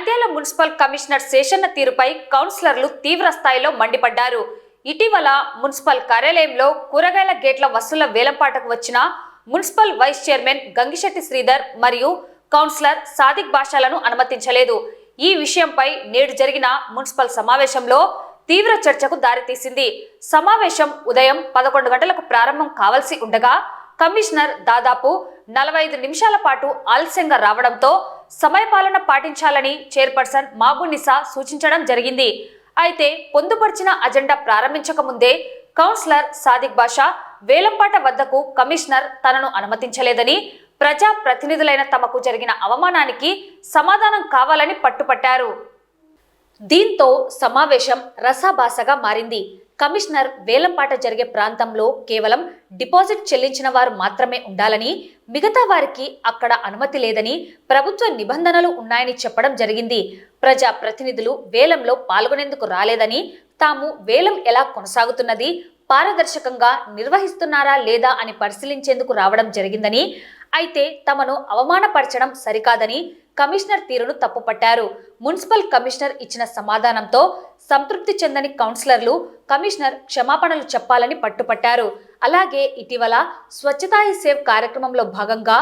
Nandyal municipal commissioner Seshanna తీరుపై కౌన్సిలర్లు తీవ్ర స్థాయిలో మండిపడ్డారు. ఇటీవల మున్సిపల్ కార్యాలయంలో కూరగాయల గేట్ల వసూళ్ళ వేలంపాటకు వచ్చిన municipal vice chairman Gangisetti Sridhar మరియు కౌన్సిలర్ సాదిక్ భాషలను అనుమతించలేదు. ఈ విషయంపై నేడు జరిగిన మున్సిపల్ సమావేశంలో తీవ్ర చర్చకు దారితీసింది. సమావేశం ఉదయం పదకొండు గంటలకు ప్రారంభం కావాల్సి ఉండగా కమిషనర్ దాదాపు నలభై ఐదు నిమిషాల పాటు ఆలస్యంగా రావడంతో సమయపాలన పాటించాలని చైర్పర్సన్ మాబునిసా సూచించడం జరిగింది. అయితే పొందుపరిచిన అజెండా ప్రారంభించక ముందే కౌన్సిలర్ సాదిక్ బాషా వేలంపాట వద్దకు కమిషనర్ తనను అనుమతించలేదని ప్రజా ప్రతినిధులైన తమకు జరిగిన అవమానానికి సమాధానం కావాలని పట్టుపట్టారు. దీంతో సమావేశం రసాభాసగా మారింది. కమిషనర్ వేలంపాట జరిగే ప్రాంతంలో కేవలం డిపాజిట్ చెల్లించిన వారు మాత్రమే ఉండాలని మిగతా వారికి అక్కడ అనుమతి లేదని ప్రభుత్వ నిబంధనలు ఉన్నాయని చెప్పడం జరిగింది. ప్రజా ప్రతినిధులు వేలంలో పాల్గొనేందుకు రాలేదని తాము వేలం ఎలా కొనసాగుతున్నది పారదర్శకంగా నిర్వహిస్తున్నారా లేదా అని పరిశీలించేందుకు రావడం జరిగిందని అయితే తమను అవమానపరచడం సరికాదని కమిషనర్ తీరును తప్పుపట్టారు. మున్సిపల్ కమిషనర్ ఇచ్చిన సమాధానంతో సంతృప్తి చెందని కౌన్సిలర్లు కమిషనర్ క్షమాపణలు చెప్పాలని పట్టుపట్టారు. అలాగే ఇటీవల స్వచ్ఛతా హీ సేవ్ కార్యక్రమంలో భాగంగా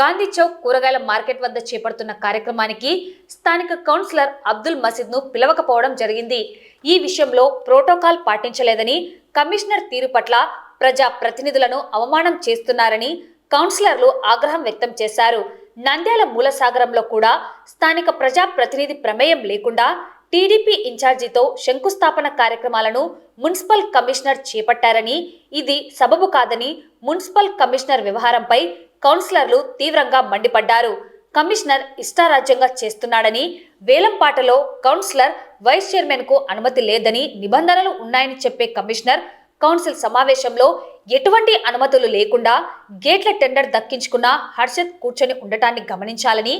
గాంధీ చౌక్ కూరగాయల మార్కెట్ వద్ద చేపడుతున్న కార్యక్రమానికి స్థానిక కౌన్సిలర్ అబ్దుల్ మసీద్ను పిలవకపోవడం జరిగింది. ఈ విషయంలో ప్రోటోకాల్ పాటించలేదని కమిషనర్ తీరు పట్ల ప్రజా ప్రతినిధులను అవమానం చేస్తున్నారని కౌన్సిలర్లు ఆగ్రహం వ్యక్తం చేశారు. నంద్యాల మూలసాగరంలో కూడా స్థానిక ప్రజా ప్రతినిధి ప్రమేయం లేకుండా టీడీపీ ఇన్ఛార్జితో శంకుస్థాపన కార్యక్రమాలను మున్సిపల్ కమిషనర్ చేపట్టారని ఇది సబబు కాదని మున్సిపల్ కమిషనర్ వ్యవహారంపై కౌన్సిలర్లు తీవ్రంగా మండిపడ్డారు. కమిషనర్ ఇష్టారాజ్యంగా చేస్తున్నాడని వేలంపాటలో కౌన్సిలర్ వైస్ చైర్మన్కు అనుమతి లేదని నిబంధనలు ఉన్నాయని చెప్పే కమిషనర్ కౌన్సిల్ సమావేశంలో ఎటువంటి అనుమతులు లేకుండా గేట్ల టెండర్ దక్కించుకున్న హర్షత్ కూర్చొని ఉండటాన్ని గమనించాలని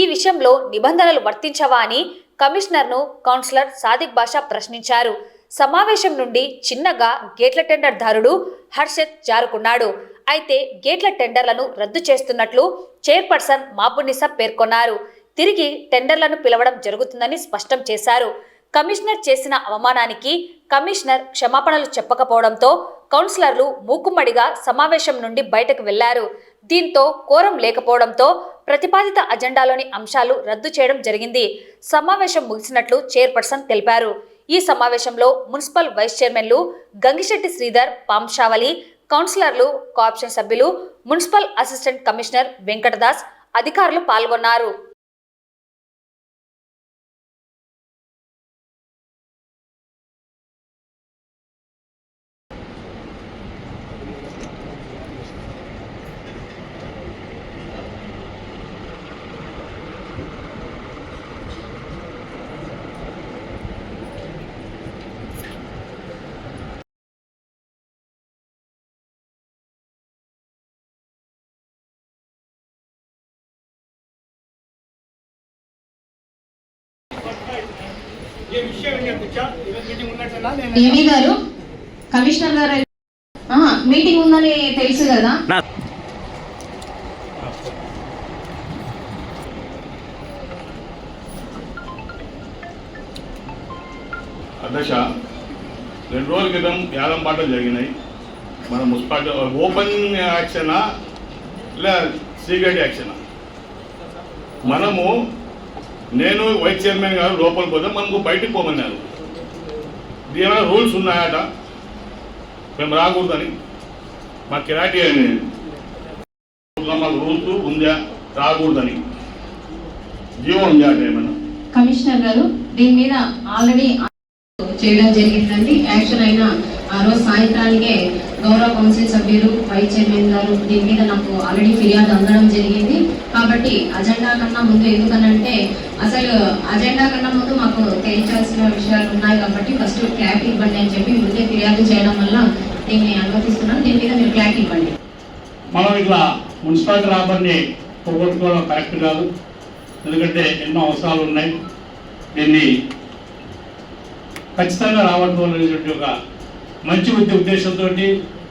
ఈ విషయంలో నిబంధనలు వర్తించవా అని కమిషనర్ను కౌన్సిలర్ సాదిక్ బాషా ప్రశ్నించారు. సమావేశం నుండి చిన్నగా గేట్ల టెండర్ దారుడు హర్షత్ జారుకున్నాడు. అయితే గేట్ల టెండర్లను రద్దు చేస్తున్నట్లు చైర్పర్సన్ మాబునిసా పేర్కొన్నారు. తిరిగి టెండర్లను పిలవడం జరుగుతుందని స్పష్టం చేశారు. కమిషనర్ చేసిన అవమానానికి కమిషనర్ క్షమాపణలు చెప్పకపోవడంతో కౌన్సిలర్లు మూకుమ్మడిగా సమావేశం నుండి బయటకు వెళ్ళారు. దీంతో కోరం లేకపోవడంతో ప్రతిపాదిత అజెండాలోని అంశాలు రద్దు చేయడం జరిగింది. సమావేశం ముగిసినట్లు చైర్పర్సన్ తెలిపారు. ఈ సమావేశంలో మున్సిపల్ వైస్ చైర్మన్లు గంగిశెట్టి శ్రీధర్ పాంశావలి కౌన్సిలర్లు కోఆప్షన్ సభ్యులు మున్సిపల్ అసిస్టెంట్ కమిషనర్ వెంకటదాస్ అధికారులు పాల్గొన్నారు. ఏవి గారు కమిషనర్ గారు మీటింగ్ ఉందని తెలుసు కదా. అధ్యక్ష రెండు రోజుల క్రితం యాదం పాటలు జరిగినాయి. మన మున్సిపాలిటీ ఓపెన్ యాక్షనా? లే సీక్రెట్ యాక్షనా? మనము నేను వైస్ చైర్మన్ గారు లోపలికి పోతే మనకు బయటకు పోమన్నారు. దీని రూల్స్ ఉన్నాయట. మేము రాకూడదని. మా కిరాటీ మాకు రూల్స్ ఉందా? రాకూడదని. జీవో ఉందా ఏమన్నా? కమిషనర్ గారు దీని మీద ఆల్రెడీ చేయడం జరిగిందండి. యాక్షన్ అయిన ఆ రోజు సాయంత్రానికే గౌరవ కౌన్సిల్ సభ్యులు వైస్ చైర్మన్ గారు దీని మీద నాకు ఆల్రెడీ ఫిర్యాదు అందడం జరిగింది. కాబట్టి అజెండా కన్నా ముందు ఎందుకనంటే అసలు అజెండా కన్నా ముందు మాకు తేల్చాల్సిన విషయాలు ఉన్నాయి కాబట్టి ఫస్ట్ క్లాక్ ఇవ్వండి అని చెప్పి ముందే ఫిర్యాదు చేయడం వల్ల దీన్ని అనుమతిస్తున్నాను దీని మీద మీరు క్లాక్ ఇవ్వండి. మనం ఇట్లా మున్సిపాలిటీ రాబడిని పోగొట్టుకోవడం కరెక్ట్ కాదు. ఎందుకంటే ఎన్నో అవసరాలు ఉన్నాయి. దీన్ని ఖచ్చితంగా రావడం ఒక మంచి ఉద్దేశంతో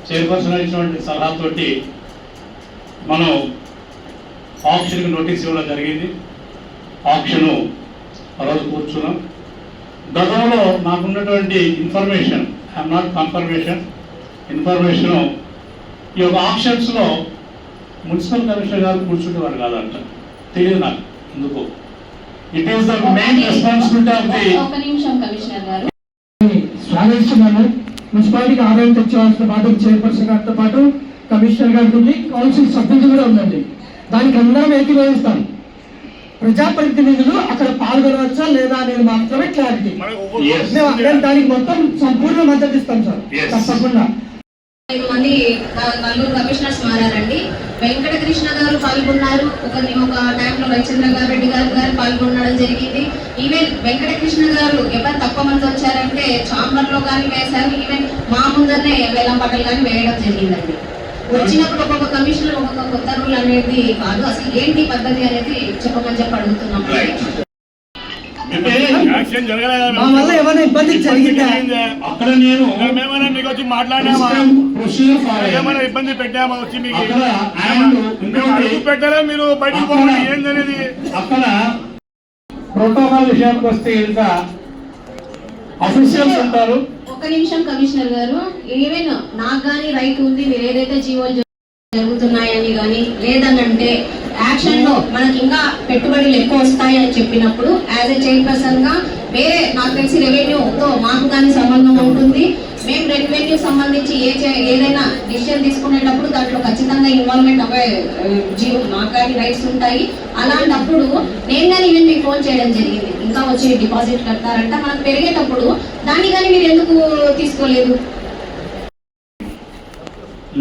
చైర్పర్సన్ ఇచ్చినటువంటి సలహాతోటి మనం ఆప్షన్కి నోటీస్ ఇవ్వడం జరిగింది. ఆప్షను ఆ రోజు కూర్చున్నాం. గతంలో నాకున్నటువంటి information I'm not confirmation information ఈ యొక్క ఆప్షన్స్లో మున్సిపల్ కమిషనర్ గారు కూర్చుంటేవారు కాదంట. తెలియదు నాకు. ఎందుకు. It is the main responsibility of the ఒక నిమిషం కమిషనర్ గారు. స్వాగతిస్తున్నాను. మున్సిపాలిటీకి ఆదాయం తెచ్చేవాల్సిన బాధ్యత చైర్పర్సన్ గారితో పాటు కమిషనర్ గారికి ఉంది కౌన్సిల్ సభ్యులు కూడా ఉందండి. దానికి అందరం ఏకీభవిస్తాం ప్రజాప్రతినిధులు అక్కడ పాల్గొనవచ్చా లేదా అనేది మాత్రమే క్లారిటీ. మేము- దానికి మొత్తం సంపూర్ణ మద్దతు ఇస్తాం సార్. తప్పకుండా. ఐదు మంది నలుగురు కమిషనర్స్ మారారండి. వెంకటకృష్ణ గారు పాల్గొన్నారు. ఒక ఒక టైంలో రవిచంద్ర గారు రెడ్డి గారు గారు పాల్గొనడం జరిగింది. ఈవెన్ వెంకటకృష్ణ గారు ఎవరు తక్కువ మంది వచ్చారంటే చాంబర్లో కానీ వేశారు. ఈవెన్ మా ముందరనే వేలం పాటలు కానీ వేయడం జరిగిందండి. వచ్చినప్పుడు ఒక్కొక్క కమిషనర్ ఒక్కొక్క కొత్త రూల్ అనేది కాదు. అసలు ఏంటి పద్ధతి అనేది చెప్పమని చెప్పి అడుగుతున్నాం. అంటే యాక్షన్ జరగలేదా మా వల్ల ఏమైనా ఇబ్బంది జరిగిందా? అక్కడ నేను మేమైనా మీకు వచ్చి మాట్లాడినామా? ప్రొసీజర్ ఫాలో ఏమైనా ఇబ్బంది పెట్టామా వచ్చి మీకు? అక్కడ and మేము ఇంకోటి అడుగు పెట్టలే? మీరు బయటకు అక్కడ- పోవాలి? ఏందనేది? అక్కడ ప్రోటోకాల్ విషయానికి వస్తే ఇంకా అఫీషియల్స్ ఉంటారు. ఒక నిమిషం కమిషనర్ గారు ఈవెన్ నాకు కానీ రైట్ ఉంది మీరు ఏదైతే జీవోలు జరుగుతున్నాయని కానీ లేదనంటే యాక్షన్లో మనకి ఇంకా పెట్టుబడులు ఎక్కువ వస్తాయని చెప్పినప్పుడు యాజ్ ఎ చైర్పర్సన్గా వేరే నాకు తెలిసి రెవెన్యూతో మాకు కానీ సంబంధం ఉంటుంది. మేము రెవెన్యూ సంబంధించి ఏ ఏదైనా డిసిషన్ తీసుకునేటప్పుడు దాంట్లో ఖచ్చితంగా ఇన్వాల్వ్మెంట్ అవ్వే ఆ, జీవో మాకు కానీ రైట్స్ ఉంటాయి. అలాంటప్పుడు నేను కానీ ఈవెన్ మీకు ఫోన్ చేయడం జరిగింది. ఇంకా వచ్చి డిపాజిట్ కడతారంట. మనకు పెరిగేటప్పుడు దాన్ని కానీ మీరు ఎందుకు తీసుకోలేదు?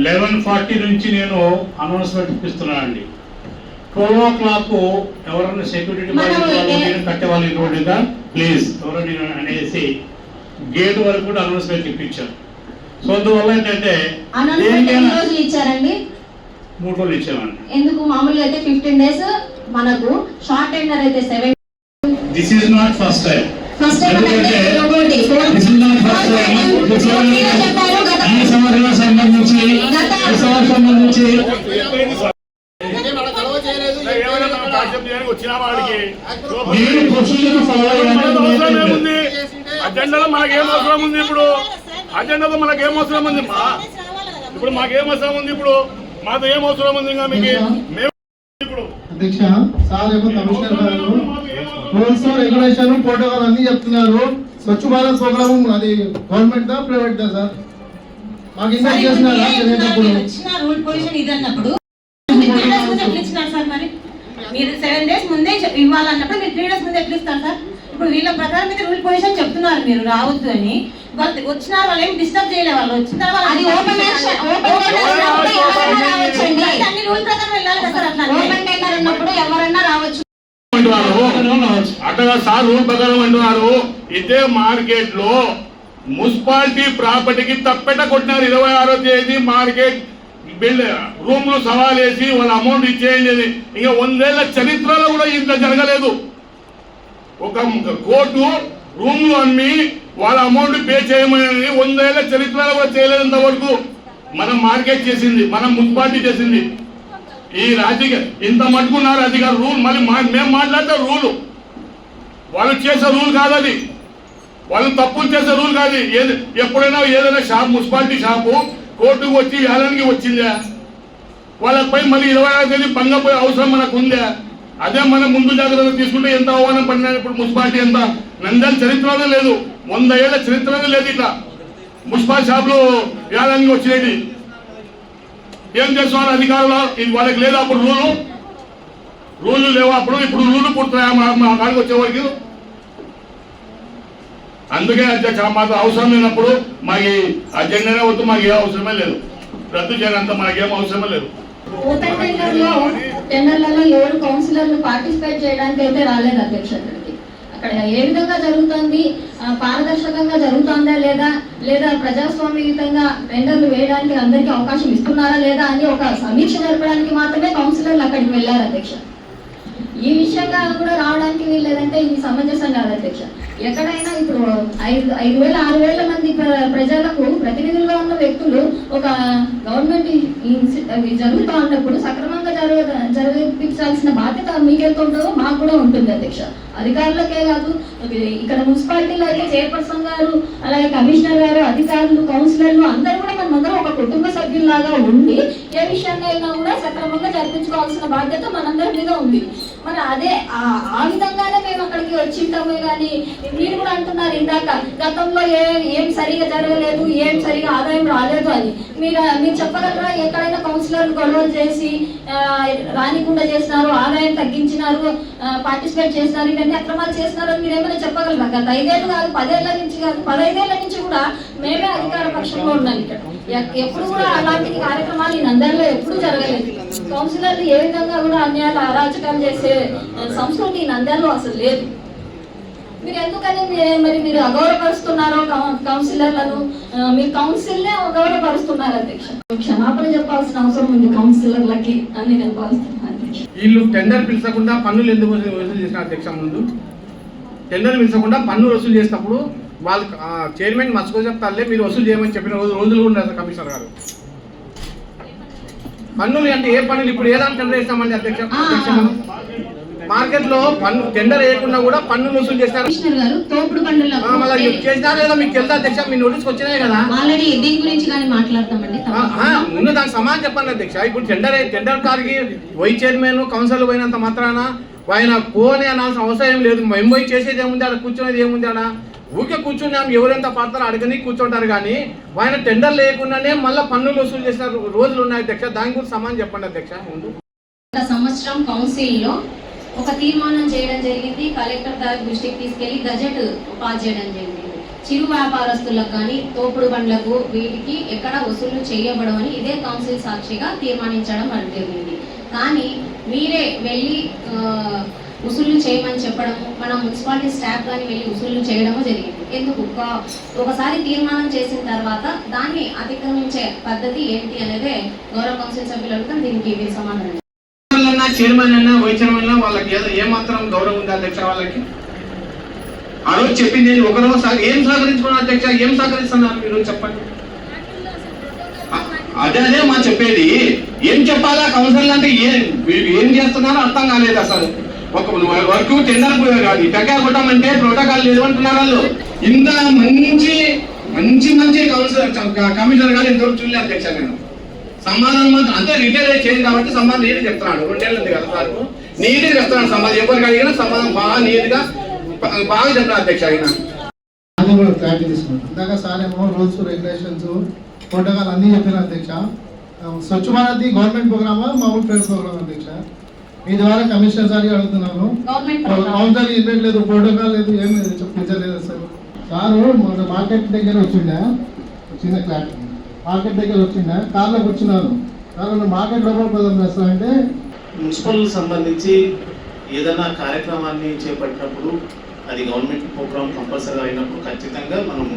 లెవెన్ ఫార్టీ నుంచి నేను అనౌన్స్మెంట్ ఇప్పిస్తున్నానండి. ట్వెల్వ్ ఓ క్లాక్ ఎవరైనా సెక్యూరిటీ మనం- కట్టే వాళ్ళు ఇటువంటిగా ప్లీజ్ ఎవరైనా అనేసి గేట్ వరకు కూడా అనౌన్స్మెంట్ ఇప్పించాను సో అందువల్ల ఏంటంటే ఇచ్చారండి? మూడు రోజులు ఇచ్చామండి. ఎందుకు? మామూలుగా అయితే ఫిఫ్టీన్ డేస్ మనకు షార్ట్ టెండర్ అయితే seven this is not first time first time ఎందుకంటే ఇంకోటి this is not first time. This is మీరే చెప్పారు గత ఈ సంవత్సరం సంబంధించి ఈ సంవత్సరం నేను ప్రొసీజర్ ఫాలో అయ్యాను. అజెండాలో మనకేం అవసరం ఉంది ఇప్పుడు? అజెండాలో మనకేం అవసరం ఉంది మా? ఇప్పుడు మాకేం అవసరం ఉంది ఇప్పుడు? మాతో ఏం అవసరం ఉంది ఇంకా మీకు? మేము ఇప్పుడు. అధ్యక్ష సార్ ఏమో కమిషనర్ గారు రూల్స్ రెగ్యులేషన్ ప్రోటోకాల్ అన్ని చెప్తున్నారు. స్వచ్ఛ భారత్ ప్రోగ్రామ్ అది గవర్నమెంట్ దా ప్రైవేట్ దా సార్? మాకు ఇంకా చేసినారా మీరు సెవెన్ డేస్ ముందే చెప్- ఇవ్వాలన్నప్పుడు మీరు త్రీ డేస్ ముందు ఎట్లా ఇస్తారు సార్. ఇప్పుడు వీళ్ళ ప్రకారం మీద రూల్ పొజిషన్ చెప్తున్నారు మీరు రావద్దు అని. వాళ్ళు వచ్చిన వాళ్ళు ఏం డిస్టర్బ్ చేయలేదు వాళ్ళు. వచ్చిన తర్వాత అది. అయితే అన్ని రూల్ ప్రకారం వెళ్ళాలి కదా సార్ అట్లా అంటే. ఓపెన్ టెండర్ ఉన్నప్పుడు ఎవరన్నా రావచ్చు. అట్టగా సార్ రూల్ ప్రకారం అంటున్నారు ఇదే మార్కెట్లో మున్సిపాలిటీ ప్రాపర్టీకి తప్పెట కొట్టినారు. ఇరవై ఆరో తేదీ మార్కెట్ బిల్డ్ రూమ్లో సవాల్ వేసి వాళ్ళ అమౌంట్ ఇచ్చేయండి ఇంకా వందేళ్ళ చరిత్రలో కూడా ఇంత జరగలేదు. ఒక కోర్టు రూమ్లు అమ్మి వాళ్ళ అమౌంట్ పే చేయమని వందేళ్ళ చరిత్రలో కూడా చేయలేదు ఇంతవరకు మనం మార్కెట్ చేసింది మనం మున్సిపాలిటీ చేసింది. ఈ రాజకీయ ఇంత మట్టుకున్నారు అధికారు రూల్ మళ్ళీ మా- మేము మాట్లాడితే రూలు. వాళ్ళు చేసే రూల్ కాదు అది. వాళ్ళు తప్పులు చేసే రూల్ కాదు ఏది ఎప్పుడైనా ఏదైనా షాప్ మున్సిపాలిటీ షాపు కోర్టుకు వచ్చి వేలానికి వచ్చిందా? వాళ్ళపై మళ్ళీ ఇరవై ఆరు తేదీ భంగపోయే అవసరం మనకు ఉందా అదే మనం ముందు జాగ్రత్తలు తీసుకుంటే ఎంత ఆహ్వానం పడినా ఇప్పుడు మున్సిపాలిటీ ఎంత? నందల్ చరిత్రలో లేదు. వంద ఏళ్ళ చరిత్రనే లేదు ఇట్లా. మున్సిపల్ షాపులు వేలానికి వచ్చేది ఏం చేస్తున్నారు అధికారులు? ఇది వాళ్ళకి లేదు అప్పుడు రూలు? రూలు లేవు అప్పుడు? ఇప్పుడు రూలు పుడుతున్నాయా మా మా కాడికి వచ్చేవారికి అందుకే అధ్యక్ష మాకు అవసరం లేనప్పుడు మాకు అజెండానే వద్దు మాకు ఏ అవసరమే లేదు. రద్దు చేయనంత మాకేం అవసరమే లేదు. టెండర్లలో ఎవరు కౌన్సిలర్లు పార్టిసిపేట్ చేయడానికి అయితే రాలేదు అధ్యక్ష అక్కడికి. అక్కడ ఏ విధంగా జరుగుతుంది? పారదర్శకంగా జరుగుతుందా లేదా? లేదా ప్రజాస్వామ్యయుతంగా టెండర్లు వేయడానికి అందరికీ అవకాశం ఇస్తున్నారా లేదా అని ఒక సమీక్ష జరపడానికి మాత్రమే కౌన్సిలర్లు అక్కడికి వెళ్ళారు అధ్యక్ష. ఈ విషయంగా కూడా రావడానికి వీల్లేదంటే ఇది సమంజసం కాదు అధ్యక్ష. ఎక్కడైనా ఇప్పుడు ఐదు ఐదు వేల ఆరు వేల మంది ప్రజలకు ప్రతినిధులుగా ఉన్న వ్యక్తులు ఒక గవర్నమెంట్ జరుగుతూ ఉన్నప్పుడు సక్రమంగా జరగ జరిపించాల్సిన బాధ్యత మీకెంత ఉంటుందో మాకు కూడా ఉంటుంది అధ్యక్ష. అధికారులకే కాదు ఇక్కడ మున్సిపాలిటీలో అయితే చైర్పర్సన్ గారు అలాగే కమిషనర్ గారు అధికారులు కౌన్సిలర్లు అందరూ కూడా మనందరం ఒక కుటుంబ సభ్యుల్లాగా ఉండి ఏ విషయాన్ని అయినా కూడా సక్రమంగా జరిపించుకోవాల్సిన బాధ్యత మనందరి మీద ఉంది. మరి అదే ఆ- ఆ విధంగానే మేము అక్కడికి వచ్చింటామే కానీ మీరు కూడా అంటున్నారు ఇందాక గతంలో ఏ ఏం సరిగా జరగలేదు ఏం సరిగా ఆదాయం రాలేదు అని. మీరు మీరు చెప్పగలరా? ఎక్కడైనా కౌన్సిలర్లు గొడవలు చేసి రానికుండా చేసినారు ఆదాయం తగ్గించినారు పార్టిసిపేట్ చేసినారు ఇవన్నీ అక్రమాలు చేసినారు అని మీరు ఏమైనా చెప్పగలరా? గత ఐదేళ్ళు కాదు పదేళ్ళ నుంచి కాదు పదైదేళ్ళ నుంచి కూడా మేమే అధికార పక్షంలో ఉన్నాం ఇక్కడ. ఎప్పుడు కూడా అలాంటి కార్యక్రమాలు ఈ నందర్లో ఎప్పుడు జరగలేదు. కౌన్సిలర్లు ఏ విధంగా కూడా అన్యాయాలు అరాచకాలు చేసే సంస్కృతి ఈ నంద్యాలలో అసలు లేదు. మీరు ఎందుకని మరి మీరు అగౌరవపరుస్తున్నారో కౌన్సిలర్లను? మీరు కౌన్సిల్నే అగౌరవపరుస్తున్నారు అధ్యక్ష. క్షమాపణ చెప్పాల్సిన అవసరం ఉంది కౌన్సిలర్లకి అని నేను భావిస్తున్నాను వీళ్ళు టెండర్ పిలిచకుండా పన్నులు ఎందుకు వసూలు చేసిన అధ్యక్ష ముందు? టెండర్ పిలిచకుండా పన్ను వసూలు చేసినప్పుడు వాళ్ళు చైర్మన్ మర్చుకో చెప్తారులే మీరు వసూలు చేయమని చెప్పిన రోజు రోజులు ఉన్నారు కమిషనర్ గారు. పన్నులు అంటే ఏ పన్నులు? ఇప్పుడు ఏదాని టెండర్ వేస్తామండి అధ్యక్ష మార్కెట్లో పన్ను టెండర్ వేయకుండా కూడా పన్నులు వసూలు చేస్తారు చేసినారా లేదా మీకు తెలుసా అధ్యక్ష మీ నోటీస్కి వచ్చినాయి కదా. ఆల్రెడీ దీని గురించి కానీ మాట్లాడతామండి ఆ, ఆ, ముందు దానికి సమాధానం చెప్పండి అధ్యక్ష. ఇప్పుడు టెండర్ టెండర్ కార్కి వైస్ చైర్మన్ కౌన్సిల్ పోయినంత మాత్రాన ఆయన పోని అనాల్సిన అవసరం ఏం లేదు. మేము పోయి చేసేది ఏముంది ఆడ? కూర్చునేది ఏముంది ఆడ? ఊరికే కూర్చున్నాం ఎవరెంత పడతారో అడగని కూర్చుంటారు కానీ ఆయన టెండర్ లేకుండానే మళ్ళీ పన్నులు వసూలు చేసిన రోజులు ఉన్నాయి అధ్యక్ష. దాని గురించి సమాధానం చెప్పండి అధ్యక్ష ముందు. సంవత్సరం కౌన్సిల్లో ఒక తీర్మానం చేయడం జరిగింది. కలెక్టర్ గారి దృష్టికి తీసుకెళ్ళి గజెట్ పాస్ చేయడం జరిగింది. చిరు వ్యాపారస్తులకు కానీ తోపుడు బండ్లకు వీటికి ఎక్కడ వసూలు చేయబడవని ఇదే కౌన్సిల్ సాక్షిగా తీర్మానించడం అనేది జరిగింది. కానీ మీరే వెళ్ళి ఆ, వసూలు చేయమని చెప్పడం మన మున్సిపాలిటీ స్టాఫ్ కానీ వెళ్ళి వసూలు చేయడము జరిగింది. ఎందుకు? ఒకసారి తీర్మానం చేసిన తర్వాత దాన్ని అతిక్రమించే పద్ధతి ఏంటి అనేది గౌరవ కౌన్సిల్ సభ్యులు అడుగుతాం దీనికి మీరు సమాధానం. చైర్మన్ అన్నా వైస్ చైర్మన్ అన్నా వాళ్ళకి ఏదో ఏమాత్రం గౌరవం ఉంది అధ్యక్ష వాళ్ళకి? ఆ రోజు చెప్పింది నేను ఒక రోజు ఏం సహకరించుకున్నారు అధ్యక్ష? ఏం సహకరిస్తున్నారు మీరు చెప్పండి. అదే అదే మా చెప్పేది. ఏం చెప్పాలా? కౌన్సిల్ అంటే ఏం ఏం చేస్తున్నారో అర్థం కాలేదు అసలు. ఒక వర్క్ టెండర్ కాదు. టెక్కా కొట్టమంటే ప్రోటోకాల్ లేదు అంటున్నారు వాళ్ళు. ఇంత మంచి మంచి మంచి కౌన్సిలర్ కమిషనర్ గారు ఇంతవరకు చూడలేదు అధ్యక్ష నేను. సమాధానం మాత్రం అంతే రిటైర్ చేయండి కాబట్టి సమాధానం నీట్ చెప్తున్నాడు. రెండేళ్ళు ఉంది కదా సార్. నీట్ చెప్తున్నాడు సమాధానం ఎవరికి అడిగినా సమాధానం బాగా నీట్గా బా- బాగా చెప్తున్నాడు అధ్యక్ష ఆయన. అది కూడా క్లారిటీ తీసుకుంటాం ఇందాక సార్ ఏమో రూల్స్ రెగ్యులేషన్స్ ప్రోటోకాల్ అన్నీ చెప్పిన అధ్యక్ష. స్వచ్ఛ భారత్ గవర్నమెంట్ ప్రోగ్రామా మామూలు ప్రైవేట్ ప్రోగ్రామ్ అధ్యక్ష. మీ ద్వారా కమిషనర్ సార్ అడుగుతున్నాను. గవర్నమెంట్ కౌన్సిల్ ఇన్వెంట్ లేదు ప్రోటోకాల్ లేదు ఏం లేదు చెప్పించలేదు సార్. సారు మన మార్కెట్ దగ్గర వచ్చిండే? చిన్న క్లారిటీ మార్కెట్ దగ్గర వచ్చిండే కార్లో కూర్చున్నాను. కార్లో మార్కెట్ లోపల పోదాం సార్ అంటే మున్సిపల్ సంబంధించి ఏదైనా కార్యక్రమాన్ని చేపట్టినప్పుడు అది గవర్నమెంట్ ప్రోగ్రామ్ కంపల్సరీ అయినప్పుడు ఖచ్చితంగా మనం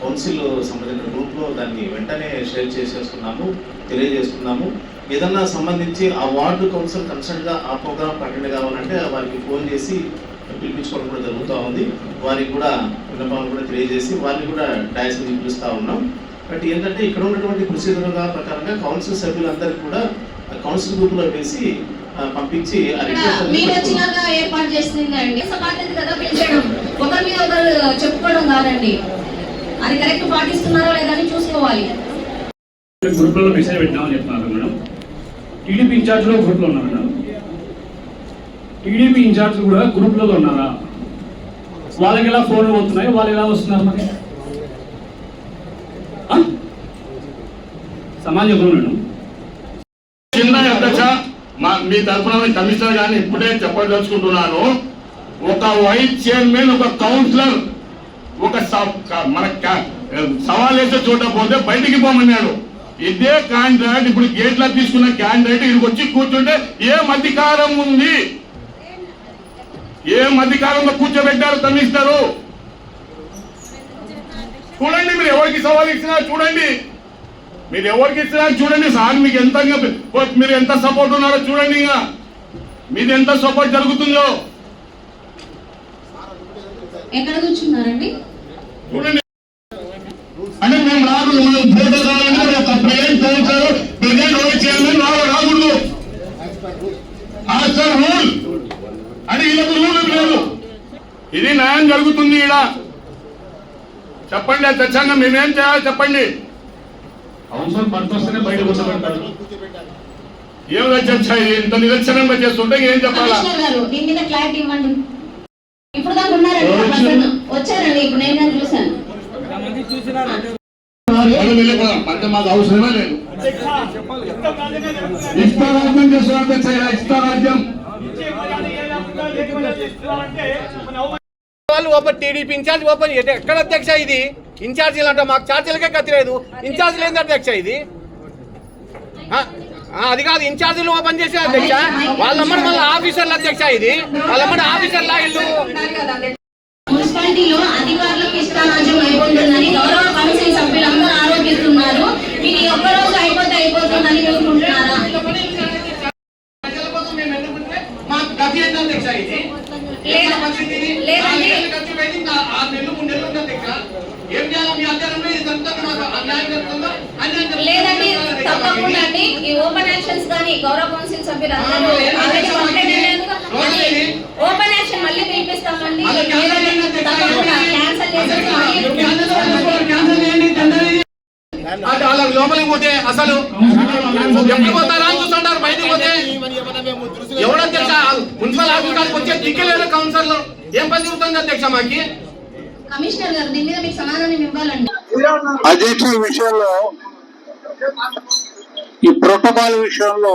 కౌన్సిల్ సంబంధించిన గ్రూప్లో దాన్ని వెంటనే షేర్ చేసేస్తున్నాము తెలియజేస్తున్నాము. ఏదన్నా సంబంధించి ఆ వార్డు కౌన్సిల్ కన్సల్ట్గా ఆ ప్రోగ్రామ్ అటెండ్ కావాలంటే వారికి ఫోన్ చేసి పిలిపించుకోవడం కూడా జరుగుతూ ఉంది. వారికి కూడా విన్నపాలు కూడా తెలియజేసి వారిని కూడా డయాస్ పిలుస్తూ ఉన్నాం. బట్ ఏంటంటే ఇక్కడ ఉన్నటువంటి ప్రొసీజర్గా ప్రకారంగా కౌన్సిల్ సభ్యులందరికీ కూడా కౌన్సిల్ గ్రూప్లో వేసి ఆ, పంపించి ఏర్పాటు చేసిందండి. బాధ్యత కదా పిలిచడం. ఒకరి మీద ఒకరు చెప్పుకోవడం కాదండి. అది కరెక్ట్ పాటిస్తున్నారో లేదని చూసుకోవాలి. గ్రూప్లలో మెసేజ్ పెట్టినామని చెప్తున్నారు మేడం. టీడీపీ ఇన్ఛార్జ్లో గ్రూప్లో ఉన్నారు మేడం? టీడీపీ ఇన్ఛార్జ్ కూడా గ్రూప్లలో ఉన్నారా? వాళ్ళకి ఎలా ఫోన్లు పోతున్నాయి వాళ్ళు ఎలా వస్తున్నారు మరి? సమాజం చిన్న అధ్యక్ష మా మీ తరఫున కమిషనర్ గారిని ఇప్పుడే చెప్పదలుచుకుంటున్నాను. ఒక వైస్ చైర్మన్ ఒక కౌన్సిలర్ ఒక స- మన సవాల్ వేసే చోట పోతే బయటికి పోమన్నాడు ఇదే క్యాండిడేట్ ఇప్పుడు గేట్ల తీసుకున్న క్యాండిడేట్ ఇక్కడికి వచ్చి కూర్చుంటే ఏం అధికారం ఉంది? ఏం అధికారంలో కూర్చోబెట్టారు కమిషనరు? చూడండి మీరు ఎవరికి సవాల్ ఇచ్చినా చూడండి. మీరు ఎవరికి ఇచ్చినా చూడండి సార్ మీకు ఎంత మీరు ఎంత సపోర్ట్ ఉన్నారో చూడండి ఇంకా. మీది ఎంత సపోర్ట్ జరుగుతుందో. ఎక్కడ కూర్చున్నారండి? చూడండి. అంటే మేము రాకూడదు మనం ఫోటో కావాలంటే ఒక president councillor president vice chairman రావ రాకూడదు. సార్ రూల్ అంటే వీళ్ళకు రూల్ లేదు. ఇది న్యాయం జరుగుతుంది ఈడ. చెప్పండి అది తెచ్చంగా మేమేం చేయాలి చెప్పండి. అవసరం పనికొస్తేనే బయట కూర్చోబెడతారు ఏం చర్చ ఇది ఇంత నిరక్షణంగా చేస్తుంటే ఏం చెప్పాలా? దీని మీద క్లారిటీ ఇవ్వండి. ఇప్పుడు దాకా ఉన్నారండి ఆ పర్సన్. వచ్చారండి ఇప్పుడు నేను చూశాను. మనం వెళ్ళిపోదాం? అంటే మాకు అవసరమే లేదు. ఇష్ట రాజ్యం చేస్తున్నారు వాళ్ళు ఓపెన్ టీడీపీ ఇన్ఛార్జ్ ఓపెన్ ఎక్కడ అధ్యక్ష ఇది? ఇన్ఛార్జీలు అంట మాకు ఛార్జీలకే గతి లేదు. ఇన్ఛార్జీలు ఏంది అధ్యక్ష ఇది? అది కాదు ఇన్ఛార్జీలు ఓపెన్ చేసే అధ్యక్ష. వాళ్ళమ్మడి మళ్ళీ ఆఫీసర్లు అధ్యక్ష ఇది. వాళ్ళమ్మడి ఆఫీసర్లా ఇల్లు. మున్సిపాలిటీలో అధికారులకు ఇష్టారాజ్యం అయిపోతుందని గౌరవ కౌన్సిల్ సభ్యులందరూ ఆరోపిస్తున్నారు. మీకు ఈ ఒక్క రోజు అయిపోతే అయిపోతుందని అనుకుంటున్నారా ఇది ఇది? లేదండి. పెట్టి ఇంకా ఆరు నెలలు మూడు నెలలు ఉంది అధ్యక్ష ఏం చేయాలి? మీ అధ్యయనంలో ఇదంతా మాకు అన్యాయం జరుగుతుందా? అన్యాయం? లేదండి తప్పకుండా అండి. ఈ ఓపెన్ యాక్షన్స్ కానీ గౌరవ కౌన్సిల్ మళ్ళీ ఓపెన్ యాక్షన్ మళ్ళీ పిలిపిస్తామండి. తప్పకుండా లోపలికి పోతే అసలు ఎప్పుడు పోతారా? అని చూస్తుంటారు బయటకు పోతే. ఎవరు అధ్యక్ష మున్సిపల్ ఆఫీస్ కాడికి వచ్చే దిక్కులేదు కౌన్సిలర్లు. ఏం పని జరుగుతుంది అధ్యక్ష మాకి? కమిషనర్ గారు దీని మీద మీకు సమాధానం ఇవ్వాలండి. అధ్యక్ష ఈ విషయంలో ఈ ప్రోటోకాల్ విషయంలో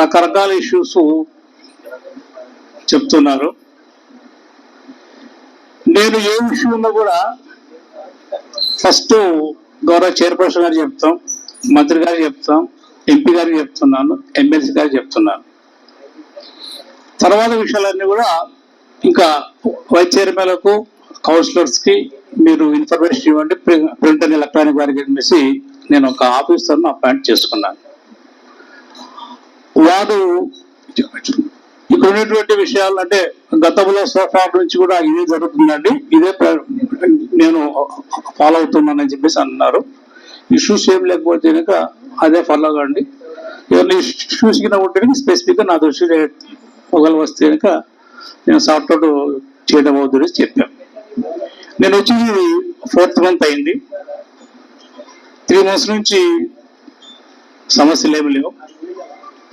రకరకాల ఇష్యూస్ చెప్తున్నారు. నేను ఏ విషయంలో కూడా ఫస్ట్ గౌరవ చైర్పర్సన్ గారు చెప్తాం మంత్రి గారు చెప్తాం ఎంపీ గారికి చెప్తున్నాను ఎమ్మెల్సీ గారికి చెప్తున్నాను. తర్వాత విషయాలన్నీ కూడా ఇంకా వైస్ చైర్మన్లకు కౌన్సిలర్స్కి మీరు ఇన్ఫర్మేషన్ ఇవ్వండి. ప్రింట్ అండ్ ఎలక్ట్రానిక్ వారికి అనేసి నేను ఒక ఆఫీసర్ను అపాయింట్ చేసుకున్నాను. వారు ఇక్కడ ఉన్నటువంటి విషయాలు అంటే గతంలో సోఫా నుంచి కూడా ఇదే జరుగుతుందండి. ఇదే నేను ఫాలో అవుతున్నానని చెప్పేసి అన్నారు. ఇష్యూస్ ఏం లేకపోతే కనుక అదే ఫాలో కాండి ఎవరిని ఇష్యూస్ కింద ఉంటే స్పెసిఫిక్గా నా దృష్టి ఒకళ్ళు వస్తే కనుక నేను సాఫ్ట్వేర్ చేయడం అవుతుంది చెప్పాను నేను వచ్చి ఫోర్త్ మంత్ అయింది. త్రీ మంత్స్ నుంచి సమస్యలు ఏమి లేవు.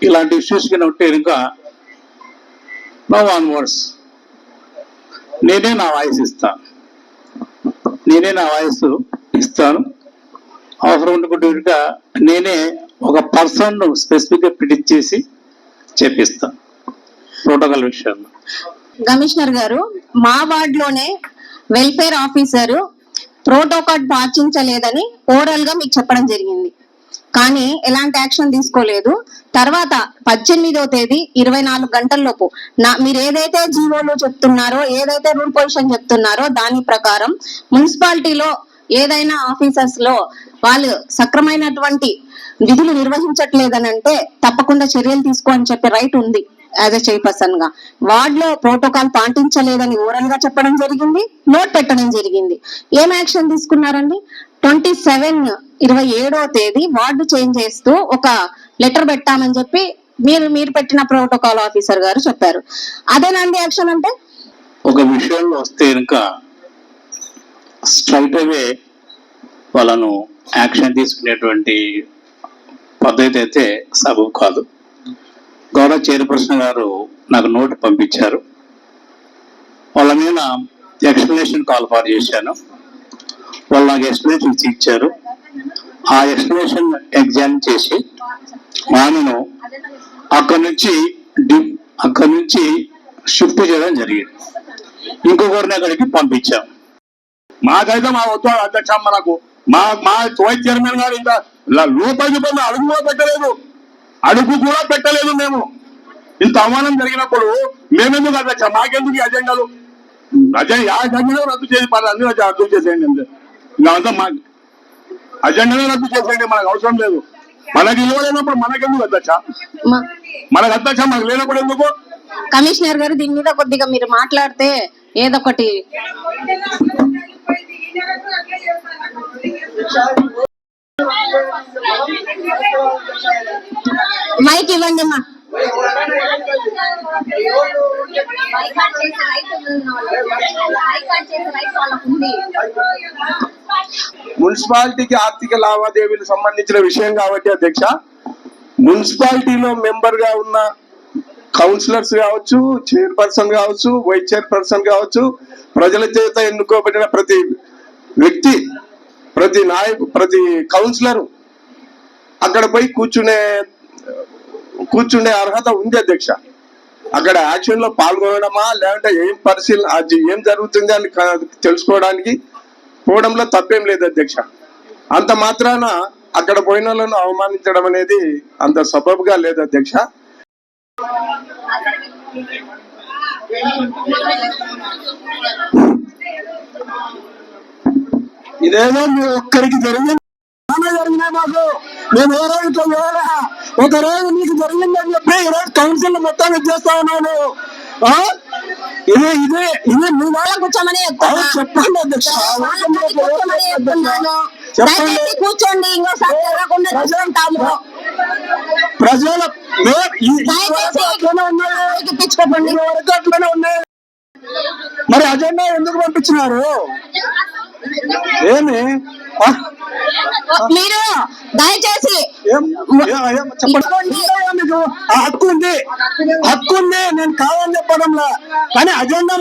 ఇలాంటి ఇష్యూస్ కింద ఉంటే ఇంకా నో వర్డ్స్ నేనే నా వాయిస్ ఇస్తాను నేనే నా వాయిస్ ఇస్తాను. అవసరం ఉండకుండా నేనే ఒక పర్సన్ స్పెసిఫిక్గా ప్రిడిక్ట్ చేసి చెప్పిస్తాను ప్రోటోకాల్ విషయాల్లో కమిషనర్ గారు మా వార్డ్లోనే వెల్ఫేర్ ఆఫీసర్ ప్రోటోకాల్ పాటించలేదని ఓవరాల్గా మీకు చెప్పడం జరిగింది. కానీ ఎలాంటి యాక్షన్ తీసుకోలేదు. తర్వాత పద్దెనిమిదో తేదీ ఇరవై నాలుగు గంటల్లోపు నా మీరు ఏదైతే జీవోలు చెప్తున్నారో ఏదైతే రూల్ పొజిషన్ చెప్తున్నారో దాని ప్రకారం మున్సిపాలిటీలో ఏదైనా ఆఫీసర్స్లో వాళ్ళు సక్రమైనటువంటి విధులు నిర్వహించట్లేదని అంటే తప్పకుండా చర్యలు తీసుకో అని చెప్పే రైట్ ఉంది. యాజ్ ఎ చైర్పర్సన్గా. వార్డ్లో ప్రోటోకాల్ పాటించలేదని ఓరల్గా చెప్పడం జరిగింది నోట్ పెట్టడం జరిగింది. ఏం యాక్షన్ తీసుకున్నారండి? ట్వంటీ సెవెన్ ఇరవై ఏడో తేదీ వార్డు చేంజ్ చేస్తూ ఒక లెటర్ పెట్టామని చెప్పి మీరు మీరు పెట్టిన ప్రోటోకాల్ ఆఫీసర్ గారు చెప్పారు. అదేనండి యాక్షన్ అంటే? ఒక విషయంలో వస్తే కనుక స్ట్రైట్ అవే వాళ్ళను యాక్షన్ తీసుకునేటువంటి పద్ధతి అయితే సబబు కాదు. గౌరవ చైర్పర్సన్ గారు నాకు నోటు పంపించారు. వాళ్ళ మీద ఎక్స్ప్లెనేషన్ కాల్ ఫార్ చేశాను. వాళ్ళు నాకు ఎక్స్ప్లెనేషన్ ఇచ్చారు. ఆ ఎక్స్ప్లెనేషన్ ఎగ్జామ్ చేసి ఆమెను అక్కడి నుంచి డి- అక్కడి నుంచి షిఫ్ట్ చేయడం జరిగింది. ఇంకొకరిని అక్కడికి పంపించాం. మాకైతే మా వద్దు అధ్యక్ష మనకు మా మా వైస్ చైర్మన్ గారు ఇంకా లోపలికి రూపాయి అడుగు పెట్టలేదు. అడుగు కూడా పెట్టలేదు మేము. ఇంత అవమానం జరిగినప్పుడు మేమెందుకు అధ్యక్ష? మాకెందుకు అజెండాలు? అజెండా అజెండా రద్దు చేసి పది అన్ని రద్దు చేసేయండి అంతే. మా అజెండానే రద్దు చేసేయండి మనకు అవసరం లేదు. మనకి ఇల్లు లేనప్పుడు మనకెందుకు అధ్యక్ష? మనకు అధ్యక్ష మనకు లేనప్పుడు ఎందుకు? కమిషనర్ గారు దీని మీద కొద్దిగా మీరు మాట్లాడితే ఏదొకటి మైక్ ఇవ్వండి అమ్మా. మున్సిపాలిటీకి ఆర్థిక లావాదేవీలు సంబంధించిన విషయం కాబట్టి అధ్యక్ష మున్సిపాలిటీలో మెంబర్గా ఉన్న కౌన్సిలర్స్ కావచ్చు చైర్పర్సన్ కావచ్చు వైస్ చైర్పర్సన్ కావచ్చు ప్రజల చేత ఎన్నుకోబడిన ప్రతి వ్యక్తి ప్రతి నాయకు ప్రతి కౌన్సిలర్ అక్కడ పోయి కూర్చునే కూర్చుండే అర్హత ఉంది అధ్యక్ష. అక్కడ యాక్షన్లో పాల్గొనడమా లేదంటే ఏం పరిశీలన అది ఏం జరుగుతుంది అని తెలుసుకోవడానికి పోవడంలో తప్పేం లేదు అధ్యక్ష. అంత మాత్రాన అక్కడ పోయిన వాళ్ళను అవమానించడం అనేది అంత సబబుగా లేదు అధ్యక్ష. ఇదేదో మీ ఒక్కరికి జరిగింది. జరిగినాయి మాకు మేము ఏ రోజు. ఒక రోజు నీకు జరిగిందని చెప్పి ఈ రోజు కౌన్సిల్ మొత్తం ఇది చేస్తా ఉన్నాను? ఇది ఇది ఇది మీ వాళ్ళకి కూర్చోమని అవును, చెప్పండి అధ్యక్ష. చెప్పండి కూర్చోండి ఇంకోసారి జరగకుండా చూసుకుంటాము. ప్రజల వరకు అట్లనే ఉన్నాయి మరి అజెండా ఎందుకు పంపించినారు? ఏమి? మీరు దయచేసి హక్కు ఉంది. హక్కు ఉంది. నేను కాదని చెప్పడంలా. కానీ అజెండా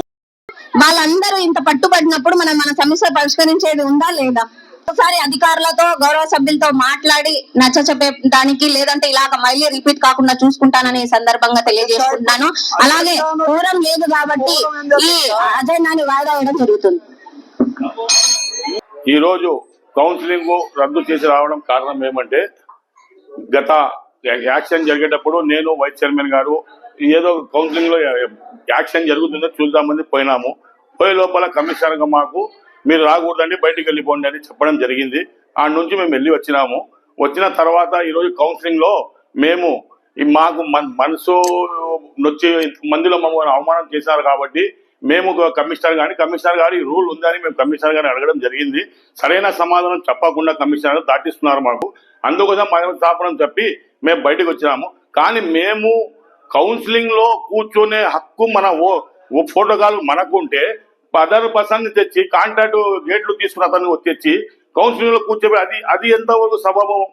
వాళ్ళందరూ ఇంత పట్టుబడినప్పుడు మనం మన సమస్య పరిష్కరించేది ఉందా లేదా? ఒకసారి అధికారులతో గౌరవ సభ్యులతో మాట్లాడి నచ్చ చెప్పే దానికి లేదంటే ఇలాగ మళ్ళీ రిపీట్ కాకుండా చూసుకుంటానని ఈ సందర్భంగా తెలియజేసుకుంటున్నాను. అలాగే దూరం లేదు కాబట్టి ఈ అజెండాని వాయిదా వేయడం జరుగుతుంది. ఈరోజు కౌన్సిలింగ్ రద్దు చేసి రావడం కారణం ఏమంటే గత యాక్షన్ జరిగేటప్పుడు నేను వైస్ చైర్మన్ గారు ఏదో కౌన్సిలింగ్లో యాక్షన్ జరుగుతుందో చూద్దామని పోయినాము. పోయే లోపల కమిషనర్గా మాకు మీరు రాకూడదండి బయటికి వెళ్ళిపోండి అని చెప్పడం జరిగింది. ఆ నుంచి మేము వెళ్ళి వచ్చినాము. వచ్చిన తర్వాత ఈరోజు కౌన్సిలింగ్లో మేము మాకు మనసు నొచ్చి మందిలో మమ్మల్ని అవమానం చేశారు కాబట్టి మేము కమిషనర్ గారిని కమిషనర్ గారి రూల్ ఉందని మేము కమిషనర్ గారిని అడగడం జరిగింది. సరైన సమాధానం చెప్పకుండా కమిషనర్ దాటిస్తున్నారు మాకు. అందుకోసం మనం స్థాపనం చెప్పి మేము బయటకు వచ్చినాము. కానీ మేము కౌన్సిలింగ్లో కూర్చునే హక్కు మన ఓ ఫోటోగాలు మనకుంటే అదర్ పర్సన్ తెచ్చి కాంటాక్ట్ గేట్లు తీసుకున్న అతను వచ్చేసి కౌన్సిలింగ్లో కూర్చోబెట్టి అది అది ఎంతవరకు సబబం?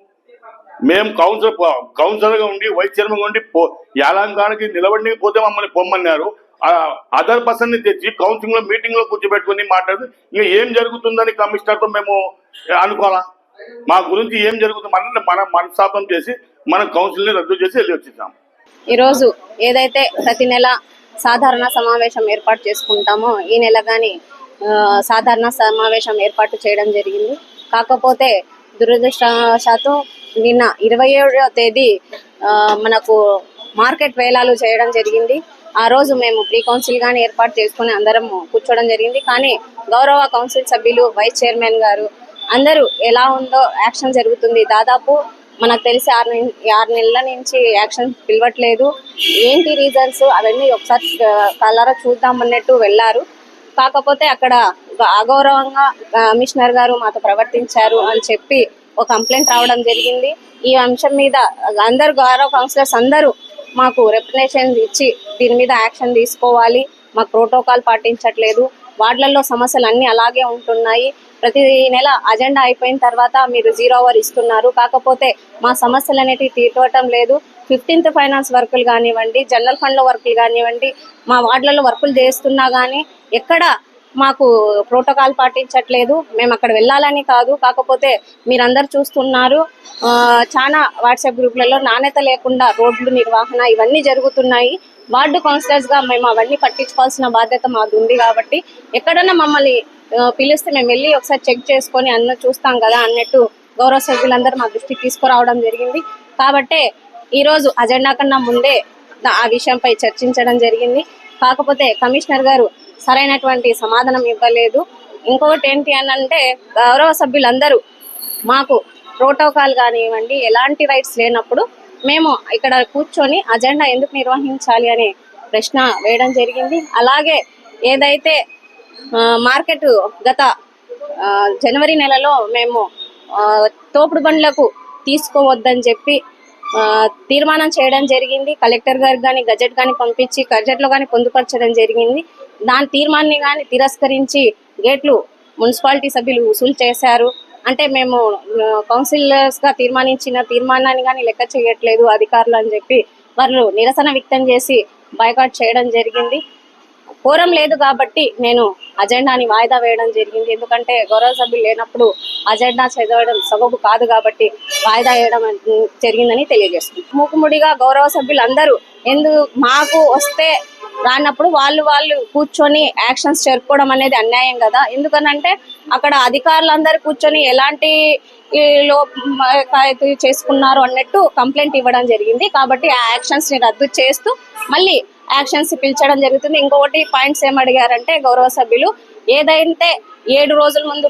మేము కౌన్సిలర్ కౌన్సిలర్గా ఉండి వైస్ చైర్మన్గా ఉండి పో- యాలంకానికి నిలబడి పోతే మమ్మల్ని పొమ్మన్నారు. అదర్ పర్సన్ని తెచ్చి కౌన్సిలింగ్లో మీటింగ్లో కూర్చోబెట్టుకుని మాట్లాడి ఇంకా ఏం జరుగుతుందని కమిషనర్తో మేము అనుకోవాలా? మా గురించి ఏం జరుగుతుంది? మన మన మనస్తాపం చేసి మన కౌన్సిల్ని రద్దు చేసి వెళ్ళి వచ్చేసాం ఈరోజు ఏదైతే ప్రతి నెల సాధారణ సమావేశం ఏర్పాటు చేసుకుంటామో ఈ నెల కానీ సాధారణ సమావేశం ఏర్పాటు చేయడం జరిగింది. కాకపోతే దురదృష్టవశాత్తు నిన్న ఇరవై ఏడవ తేదీ మనకు మార్కెట్ వేలాలు చేయడం జరిగింది. ఆ రోజు మేము ప్రీ కౌన్సిల్ గాని ఏర్పాటు చేసుకుని అందరం కూర్చోవడం జరిగింది. కానీ గౌరవ కౌన్సిల్ సభ్యులు వైస్ చైర్మన్ గారు అందరూ ఎలా ఉందో యాక్షన్ జరుగుతుంది. దాదాపు మనకు తెలిసి ఆరు ఆరు నెలల నుంచి యాక్షన్ పిలవట్లేదు. ఏంటి రీజన్స్? అవన్నీ ఒకసారి కలరా చూద్దాం అన్నట్టు వెళ్ళారు. కాకపోతే అక్కడ అగౌరవంగా కమిషనర్ గారు మాతో ప్రవర్తించారు అని చెప్పి ఒక కంప్లైంట్ రావడం జరిగింది. ఈ అంశం మీద అందరు గౌరవ కౌన్సిలర్స్ అందరూ మాకు రిప్రజెంటేషన్ ఇచ్చి దీని మీద యాక్షన్ తీసుకోవాలి. మాకు ప్రోటోకాల్ పాటించట్లేదు. వార్డులలో సమస్యలు అన్ని అలాగే ఉంటున్నాయి. ప్రతి నెల అజెండా అయిపోయిన తర్వాత మీరు జీరో అవర్ ఇస్తున్నారు. కాకపోతే మా సమస్యలు అనేటివి తీర్చడం లేదు. ఫిఫ్టీన్త్ ఫైనాన్స్ వర్కులు కానివ్వండి జనరల్ ఫండ్లో వర్కులు కానివ్వండి మా వార్డులలో వర్కులు చేస్తున్నా కానీ ఎక్కడ మాకు ప్రోటోకాల్ పాటించట్లేదు. మేము అక్కడ వెళ్ళాలని కాదు. కాకపోతే మీరందరు చూస్తున్నారు. చాలా వాట్సాప్ గ్రూప్లలో నాణ్యత లేకుండా రోడ్లు నిర్వహణ ఇవన్నీ జరుగుతున్నాయి. వార్డు కౌన్సిలర్స్గా మేము అవన్నీ పట్టించుకోవాల్సిన బాధ్యత మాది ఉంది కాబట్టి ఎక్కడన్నా మమ్మల్ని పిలిస్తే మేము వెళ్ళి ఒకసారి చెక్ చేసుకొని అన్న చూస్తాం కదా అన్నట్టు గౌరవ సభ్యులందరూ మా దృష్టికి తీసుకురావడం జరిగింది. కాబట్టే ఈరోజు అజెండా కన్నా ముందే ఆ విషయంపై చర్చించడం జరిగింది. కాకపోతే కమిషనర్ గారు సరైనటువంటి సమాధానం ఇవ్వలేదు. ఇంకొకటి ఏంటి అని అంటే గౌరవ సభ్యులందరూ మాకు ప్రోటోకాల్ కానివ్వండి ఎలాంటి రైట్స్ లేనప్పుడు మేము ఇక్కడ కూర్చొని అజెండా ఎందుకు నిర్వహించాలి అనే ప్రశ్న వేయడం జరిగింది. అలాగే ఏదైతే మార్కెట్ గత జనవరి నెలలో మేము తోపుడు బండ్లకు తీసుకోవద్దని చెప్పి తీర్మానం చేయడం జరిగింది. కలెక్టర్ గారికి కానీ గజెట్ కానీ పంపించి గజెట్లో కానీ పొందుపరచడం జరిగింది. దాని తీర్మానాన్ని కానీ తిరస్కరించి గేట్లు మున్సిపాలిటీ సభ్యులు వసూలు చేశారు. అంటే మేము కౌన్సిలర్స్గా తీర్మానించిన తీర్మానాన్ని కానీ లెక్క చేయట్లేదు అధికారులు అని చెప్పి వాళ్ళు నిరసన వ్యక్తం చేసి బైకాట్ చేయడం జరిగింది. కోరం లేదు కాబట్టి నేను అజెండాని వాయిదా వేయడం జరిగింది. ఎందుకంటే గౌరవ సభ్యులు లేనప్పుడు అజెండా చదవడం సబబు కాదు కాబట్టి వాయిదా వేయడం జరిగిందని తెలియజేస్తుంది మూకుముడిగా గౌరవ సభ్యులు అందరూ ఎందు మాకు వస్తే రానప్పుడు వాళ్ళు వాళ్ళు కూర్చొని యాక్షన్స్ జరుపుకోవడం అనేది అన్యాయం కదా. ఎందుకనంటే అక్కడ అధికారులందరూ కూర్చొని ఎలాంటి లో చేసుకున్నారు అన్నట్టు కంప్లైంట్ ఇవ్వడం జరిగింది. కాబట్టి ఆ యాక్షన్స్ని రద్దు చేస్తూ మళ్ళీ యాక్షన్స్ పిలిచడం జరుగుతుంది. ఇంకొకటి పాయింట్స్ ఏం అడిగారంటే గౌరవ సభ్యులు ఏదైతే ఏడు రోజుల ముందు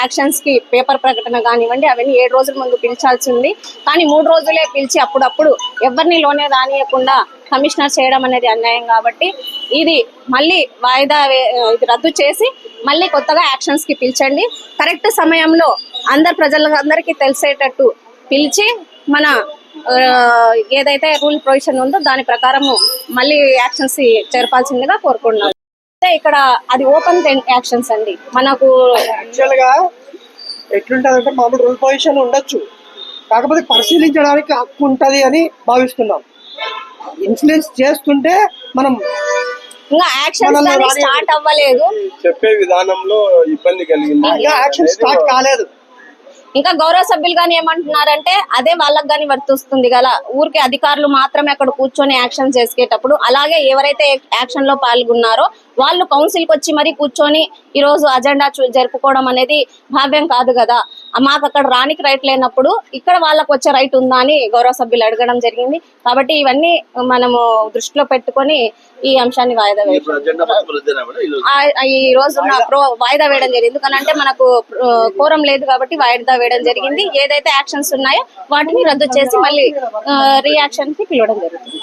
యాక్షన్స్కి పేపర్ ప్రకటన కానివ్వండి అవన్నీ ఏడు రోజుల ముందు పిలిచాల్సి ఉంది. కానీ మూడు రోజులే పిలిచి అప్పుడప్పుడు ఎవరిని లోనే రానియకుండా కమిషనర్ చేయడం అనేది అన్యాయం కాబట్టి ఇది మళ్ళీ వాయిదా ఇది రద్దు చేసి మళ్ళీ కొత్తగా యాక్షన్స్కి పిలిచండి. కరెక్ట్ సమయంలో అందరు ప్రజలందరికీ తెలిసేటట్టు పిలిచి మన ఏదైతే రూల్ ప్రొవిజన్ ఉందో దాని ప్రకారము మళ్ళీ యాక్షన్స్ జరపాల్సిందిగా కోరుకుంటున్నాను అయితే ఇక్కడ అది ఓపెన్ యాక్షన్స్ అండి. మనకు యాక్చువల్గా ఎట్లుంటదంటే మామూలు రూల్ పొజిషన్ ఉండొచ్చు. కాకపోతే పరిశీలించడానికి హక్కు ఉంటది అని భావిస్తున్నాం. ఇన్ఫ్లుయెన్స్ చేస్తుంటే మనం ఇంకా రానివ్వదు. స్టార్ట్ అవ్వలేదు చెప్పే విధానంలో ఇబ్బంది కలిగింది ఇంకా యాక్షన్ స్టార్ట్ కాలేదు ఇంకా గౌరవ సభ్యులు కానీ ఏమంటున్నారంటే అదే వాళ్ళకి కానీ వర్తిస్తుంది కదా. ఊరికి అధికారులు మాత్రమే అక్కడ కూర్చొని యాక్షన్ చేసేటప్పుడు అలాగే ఎవరైతే యాక్షన్లో పాల్గొన్నారో వాళ్ళు కౌన్సిల్కి వచ్చి మరీ కూర్చొని ఈ రోజు అజెండా జరుపుకోవడం అనేది భావ్యం కాదు కదా. మాకు అక్కడ రానికి రైట్ లేనప్పుడు ఇక్కడ వాళ్ళకి వచ్చే రైట్ ఉందా అని గౌరవ సభ్యులు అడగడం జరిగింది. కాబట్టి ఇవన్నీ మనము దృష్టిలో పెట్టుకొని ఈ అంశాన్ని వాయిదా ఆ ఈ రోజు వాయిదా వేయడం జరిగింది. ఎందుకనంటే మనకు కోరం లేదు కాబట్టి వాయిదా వేయడం జరిగింది. ఏదైతే యాక్షన్స్ ఉన్నాయో వాటిని రద్దు చేసి మళ్ళీ రియాక్షన్కి పిలవడం జరుగుతుంది.